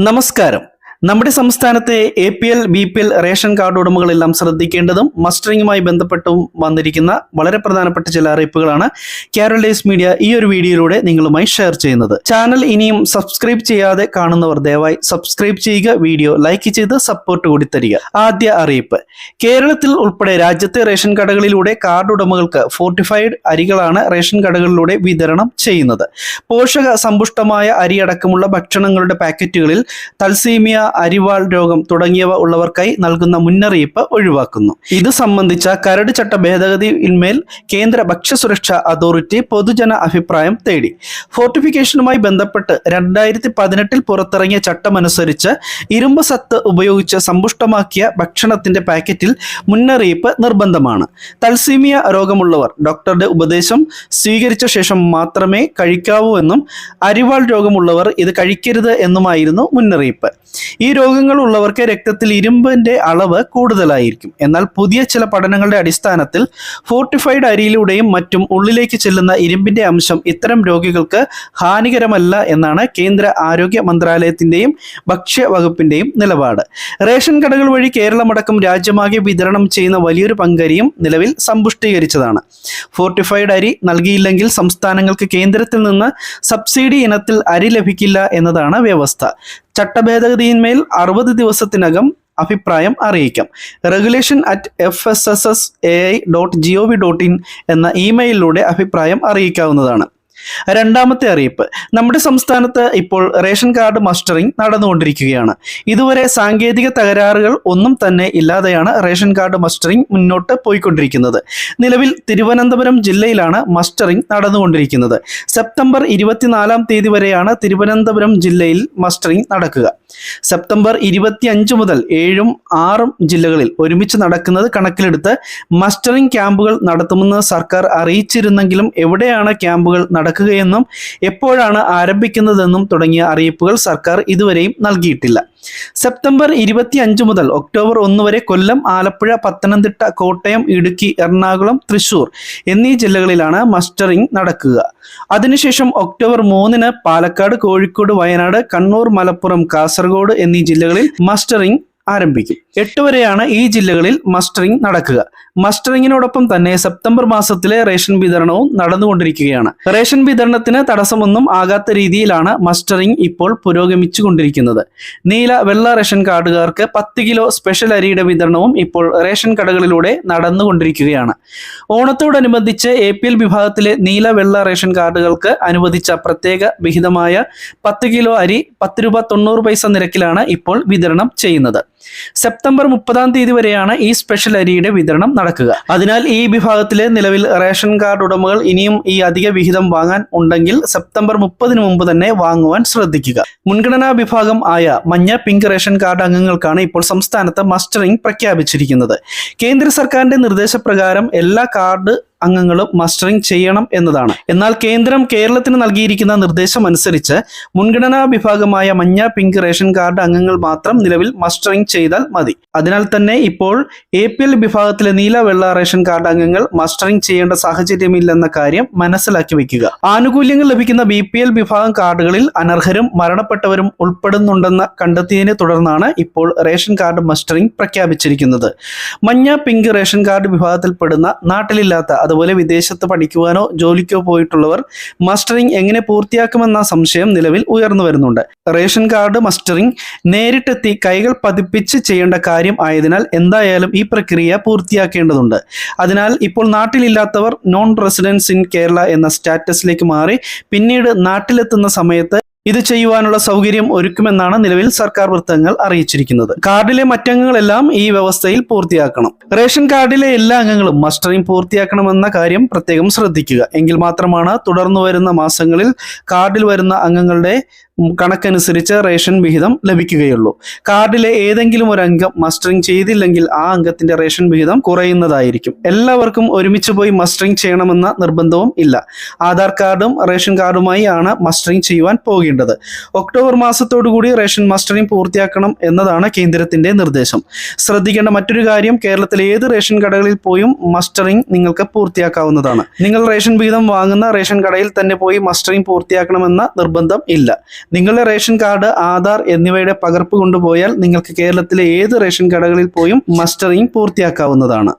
നമസ്കാരം. നമ്മുടെ സംസ്ഥാനത്തെ A P L B P L ration card ഉടമകളെല്ലാം ശ്രദ്ധിക്കേണ്ടതും മസ്റ്ററിങ്ങുമായി ബന്ധപ്പെട്ടും വന്നിരിക്കുന്ന വളരെ പ്രധാനപ്പെട്ട ചില അറിയിപ്പുകളാണ് കേരള ഡേയ്സ് മീഡിയ ഈ ഒരു വീഡിയോയിലൂടെ നിങ്ങളുമായി ഷെയർ ചെയ്യുന്നത്. ചാനൽ ഇനിയും സബ്സ്ക്രൈബ് ചെയ്യാതെ കാണുന്നവർ ദയവായി സബ്സ്ക്രൈബ് ചെയ്യുക വീഡിയോ ലൈക്ക് ചെയ്ത് സപ്പോർട്ട് കൂടി തരിക. ആദ്യ അറിയിപ്പ്. കേരളത്തിൽ ഉൾപ്പെടെ രാജ്യത്തെ റേഷൻ കടകളിലൂടെ കാർഡ് ഉടമകൾക്ക് ഫോർട്ടിഫൈഡ് അരികളാണ് റേഷൻ കടകളിലൂടെ വിതരണം ചെയ്യുന്നത്. പോഷക സമ്പുഷ്ടമായ അരിയടക്കമുള്ള ഭക്ഷണങ്ങളുടെ പാക്കറ്റുകളിൽ തൽസീമിയ അരിവാൾ രോഗം തുടങ്ങിയവ ഉള്ളവർക്കായി നൽകുന്ന മുന്നറിയിപ്പ് ഒഴിവാക്കുന്നു. ഇത് സംബന്ധിച്ച കരട് ചട്ട ഭേദഗതിയിന്മേൽ കേന്ദ്ര ഭക്ഷ്യസുരക്ഷാ അതോറിറ്റി പൊതുജന അഭിപ്രായം തേടി. ഫോർട്ടിഫിക്കേഷനുമായി ബന്ധപ്പെട്ട് രണ്ടായിരത്തി പതിനെട്ടിൽ പുറത്തിറങ്ങിയ ചട്ടമനുസരിച്ച് ഇരുമ്പ് സത്ത് ഉപയോഗിച്ച് സമ്പുഷ്ടമാക്കിയ ഭക്ഷണത്തിന്റെ പാക്കറ്റിൽ മുന്നറിയിപ്പ് നിർബന്ധമാണ്. തൽസീമിയ രോഗമുള്ളവർ ഡോക്ടറുടെ ഉപദേശം സ്വീകരിച്ച ശേഷം മാത്രമേ കഴിക്കാവൂ എന്നും അരിവാൾ രോഗമുള്ളവർ ഇത് കഴിക്കരുത് എന്നുമായിരുന്നു മുന്നറിയിപ്പ്. ഈ രോഗങ്ങൾ ഉള്ളവർക്ക് രക്തത്തിൽ ഇരുമ്പിന്റെ അളവ് കൂടുതലായിരിക്കും. എന്നാൽ പുതിയ ചില പഠനങ്ങളുടെ അടിസ്ഥാനത്തിൽ ഫോർട്ടിഫൈഡ് അരിയിലൂടെയും മറ്റും ഉള്ളിലേക്ക് ചെല്ലുന്ന ഇരുമ്പിന്റെ അംശം ഇത്തരം രോഗികൾക്ക് ഹാനികരമല്ല എന്നാണ് കേന്ദ്ര ആരോഗ്യ മന്ത്രാലയത്തിന്റെയും ഭക്ഷ്യ വകുപ്പിന്റെയും നിലപാട്. റേഷൻ കടകൾ വഴി കേരളമടക്കം രാജ്യമാകെ വിതരണം ചെയ്യുന്ന വലിയൊരു പങ്കരിയും നിലവിൽ സമ്പുഷ്ടീകരിച്ചതാണ്. ഫോർട്ടിഫൈഡ് അരി നൽകിയില്ലെങ്കിൽ സംസ്ഥാനങ്ങൾക്ക് കേന്ദ്രത്തിൽ നിന്ന് സബ്സിഡി ഇനത്തിൽ അരി ലഭിക്കില്ല എന്നതാണ് വ്യവസ്ഥ. ചട്ടഭേദഗതിയിന്മേൽ അറുപത് ദിവസത്തിനകം അഭിപ്രായം അറിയിക്കാം. Regulation at F S S S A I dot G O V dot in എന്ന ഇമെയിലിലൂടെ അഭിപ്രായം അറിയിക്കാവുന്നതാണ്. രണ്ടാമത്തെ അറിയിപ്പ്. നമ്മുടെ സംസ്ഥാനത്ത് ഇപ്പോൾ റേഷൻ കാർഡ് മസ്റ്ററിംഗ് നടന്നുകൊണ്ടിരിക്കുകയാണ്. ഇതുവരെ സാങ്കേതിക തകരാറുകൾ ഒന്നും തന്നെ ഇല്ലാതെയാണ് റേഷൻ കാർഡ് മസ്റ്ററിംഗ് മുന്നോട്ട് പോയിക്കൊണ്ടിരിക്കുന്നത്. നിലവിൽ തിരുവനന്തപുരം ജില്ലയിലാണ് മസ്റ്ററിംഗ് നടന്നുകൊണ്ടിരിക്കുന്നത്. സെപ്റ്റംബർ ഇരുപത്തിനാലാം തീയതി വരെയാണ് തിരുവനന്തപുരം ജില്ലയിൽ മസ്റ്ററിംഗ് നടക്കുക. സെപ്റ്റംബർ ഇരുപത്തി അഞ്ച് മുതൽ ഏഴും ആറും ജില്ലകളിൽ ഒരുമിച്ച് നടക്കുന്നത് കണക്കിലെടുത്ത് മസ്റ്ററിംഗ് ക്യാമ്പുകൾ നടത്തുമെന്ന് സർക്കാർ അറിയിച്ചിരുന്നെങ്കിലും എവിടെയാണ് ക്യാമ്പുകൾ നടക്കുകയെന്നും എപ്പോഴാണ് ആരംഭിക്കുന്നതെന്നും തുടങ്ങിയ അറിയിപ്പുകൾ സർക്കാർ ഇതുവരെയും നൽകിയിട്ടില്ല. സെപ്റ്റംബർ ഇരുപത്തി അഞ്ച് മുതൽ ഒക്ടോബർ ഒന്ന് വരെ കൊല്ലം ആലപ്പുഴ പത്തനംതിട്ട കോട്ടയം ഇടുക്കി എറണാകുളം തൃശൂർ എന്നീ ജില്ലകളിലാണ് മസ്റ്ററിംഗ് നടക്കുക. അതിനുശേഷം ഒക്ടോബർ മൂന്നിന് പാലക്കാട് കോഴിക്കോട് വയനാട് കണ്ണൂർ മലപ്പുറം കാസർഗോഡ് എന്നീ ജില്ലകളിൽ മസ്റ്ററിംഗ് ആരംഭിക്കും. എട്ട് വരെയാണ് ഈ ജില്ലകളിൽ മസ്റ്ററിംഗ് നടക്കുക. മസ്റ്ററിംഗിനോടൊപ്പം തന്നെ സെപ്റ്റംബർ മാസത്തിലെ റേഷൻ വിതരണവും നടന്നുകൊണ്ടിരിക്കുകയാണ്. റേഷൻ വിതരണത്തിന് തടസ്സമൊന്നും ആകാത്ത രീതിയിലാണ് മസ്റ്ററിംഗ് ഇപ്പോൾ പുരോഗമിച്ചു കൊണ്ടിരിക്കുന്നത് നീല വെള്ള റേഷൻ കാർഡുകാർക്ക് പത്ത് കിലോ സ്പെഷ്യൽ അരിയുടെ വിതരണവും ഇപ്പോൾ റേഷൻ കടകളിലൂടെ നടന്നുകൊണ്ടിരിക്കുകയാണ്. ഓണത്തോടനുബന്ധിച്ച് എ പി എൽ വിഭാഗത്തിലെ നീല വെള്ള റേഷൻ കാർഡുകൾക്ക് അനുവദിച്ച പ്രത്യേക വിഹിതമായ പത്ത് കിലോ അരി പത്ത് രൂപ തൊണ്ണൂറ് പൈസ നിരക്കിലാണ് ഇപ്പോൾ വിതരണം ചെയ്യുന്നത്. സെപ്റ്റംബർ മുപ്പതാം തീയതി വരെയാണ് ഈ സ്പെഷ്യൽ അരിയുടെ വിതരണം നടക്കുക. അതിനാൽ ഈ വിഭാഗത്തിലെ നിലവിൽ റേഷൻ കാർഡ് ഉടമകൾ ഇനിയും ഈ അധിക വിഹിതം വാങ്ങാൻ ഉണ്ടെങ്കിൽ സെപ്റ്റംബർ മുപ്പതിന് മുമ്പ് തന്നെ വാങ്ങുവാൻ ശ്രദ്ധിക്കുക. മുൻഗണനാ വിഭാഗം ആയ മഞ്ഞ പിങ്ക് റേഷൻ കാർഡ് അംഗങ്ങൾക്കാണ് ഇപ്പോൾ സംസ്ഥാനത്ത് മസ്റ്ററിംഗ് പ്രഖ്യാപിച്ചിരിക്കുന്നത്. കേന്ദ്ര സർക്കാരിന്റെ നിർദ്ദേശപ്രകാരം എല്ലാ കാർഡ് അംഗങ്ങളും മസ്റ്ററിംഗ് ചെയ്യണം എന്നതാണ്. എന്നാൽ കേന്ദ്രം കേരളത്തിന് നൽകിയിരിക്കുന്ന നിർദ്ദേശം അനുസരിച്ച് മുൻഗണനാ വിഭാഗമായ മഞ്ഞ പിങ്ക് റേഷൻ കാർഡ് അംഗങ്ങൾ മാത്രം നിലവിൽ മസ്റ്ററിംഗ് ചെയ്താൽ മതി. അതിനാൽ തന്നെ ഇപ്പോൾ എ പി എൽ വിഭാഗത്തിലെ നീല വെള്ള റേഷൻ കാർഡ് അംഗങ്ങൾ മസ്റ്ററിംഗ് ചെയ്യേണ്ട സാഹചര്യമില്ലെന്ന കാര്യം മനസ്സിലാക്കി വയ്ക്കുക. ആനുകൂല്യങ്ങൾ ലഭിക്കുന്ന ബി പി എൽ വിഭാഗം കാർഡുകളിൽ അനർഹരും മരണപ്പെട്ടവരും ഉൾപ്പെടുന്നുണ്ടെന്ന് കണ്ടെത്തിയതിനെ തുടർന്നാണ് ഇപ്പോൾ റേഷൻ കാർഡ് മസ്റ്ററിംഗ് പ്രഖ്യാപിച്ചിരിക്കുന്നത്. മഞ്ഞ പിങ്ക് റേഷൻ കാർഡ് വിഭാഗത്തിൽപ്പെടുന്ന നാട്ടിലില്ലാത്ത അതുപോലെ വിദേശത്ത് പഠിക്കുവാനോ ജോലിക്കോ പോയിട്ടുള്ളവർ മസ്റ്ററിംഗ് എങ്ങനെ പൂർത്തിയാക്കുമെന്ന സംശയം നിലവിൽ ഉയർന്നു വരുന്നുണ്ട്. റേഷൻ കാർഡ് മസ്റ്ററിംഗ് നേരിട്ടെത്തി കൈകൾ പതിപ്പിച്ച് ചെയ്യേണ്ട കാര്യം ആയതിനാൽ എന്തായാലും ഈ പ്രക്രിയ പൂർത്തിയാക്കേണ്ടതുണ്ട്. അതിനാൽ ഇപ്പോൾ നാട്ടിലില്ലാത്തവർ നോൺ റെസിഡൻസ് ഇൻ കേരള എന്ന സ്റ്റാറ്റസിലേക്ക് മാറി പിന്നീട് നാട്ടിലെത്തുന്ന സമയത്ത് ഇത് ചെയ്യുവാനുള്ള സൗകര്യം ഒരുക്കുമെന്നാണ് നിലവിൽ സർക്കാർ വൃത്തങ്ങൾ അറിയിച്ചിരിക്കുന്നത്. കാർഡിലെ മറ്റംഗങ്ങളെല്ലാം ഈ വ്യവസ്ഥയിൽ പൂർത്തിയാക്കണം. റേഷൻ കാർഡിലെ എല്ലാ അംഗങ്ങളും മസ്റ്ററിംഗ് പൂർത്തിയാക്കണമെന്ന കാര്യം പ്രത്യേകം ശ്രദ്ധിക്കുക. എങ്കിൽ മാത്രമാണ് തുടർന്നു വരുന്ന മാസങ്ങളിൽ കാർഡിൽ വരുന്ന അംഗങ്ങളുടെ കണക്കനുസരിച്ച് റേഷൻ വിഹിതം ലഭിക്കുകയുള്ളൂ. കാർഡിലെ ഏതെങ്കിലും ഒരു അംഗം മസ്റ്ററിംഗ് ചെയ്തില്ലെങ്കിൽ ആ അംഗത്തിന്റെ റേഷൻ വിഹിതം കുറയുന്നതായിരിക്കും. എല്ലാവർക്കും ഒരുമിച്ച് പോയി മസ്റ്ററിംഗ് ചെയ്യണമെന്ന നിർബന്ധവും ഇല്ല. ആധാർ കാർഡും റേഷൻ കാർഡുമായി ആണ് മസ്റ്ററിംഗ് ചെയ്യുവാൻ പോകേണ്ടത്. ഒക്ടോബർ മാസത്തോടുകൂടി റേഷൻ മസ്റ്ററിംഗ് പൂർത്തിയാക്കണം എന്നതാണ് കേന്ദ്രത്തിന്റെ നിർദ്ദേശം. ശ്രദ്ധിക്കേണ്ട മറ്റൊരു കാര്യം കേരളത്തിലെ ഏത് റേഷൻ കടകളിൽ പോയും മസ്റ്ററിംഗ് നിങ്ങൾക്ക് പൂർത്തിയാക്കാവുന്നതാണ്. നിങ്ങൾ റേഷൻ വിഹിതം വാങ്ങുന്ന റേഷൻ കടയിൽ തന്നെ പോയി മസ്റ്ററിംഗ് പൂർത്തിയാക്കണമെന്ന നിർബന്ധം ഇല്ല. നിങ്ങളുടെ റേഷൻ കാർഡ് ആധാർ എന്നിവയുടെ പകർപ്പ് കൊണ്ടുപോയാൽ നിങ്ങൾക്ക് കേരളത്തിലെ ഏത് റേഷൻ കടകളിൽ പോയും മസ്റ്ററിംഗ് പൂർത്തിയാക്കാവുന്നതാണ്.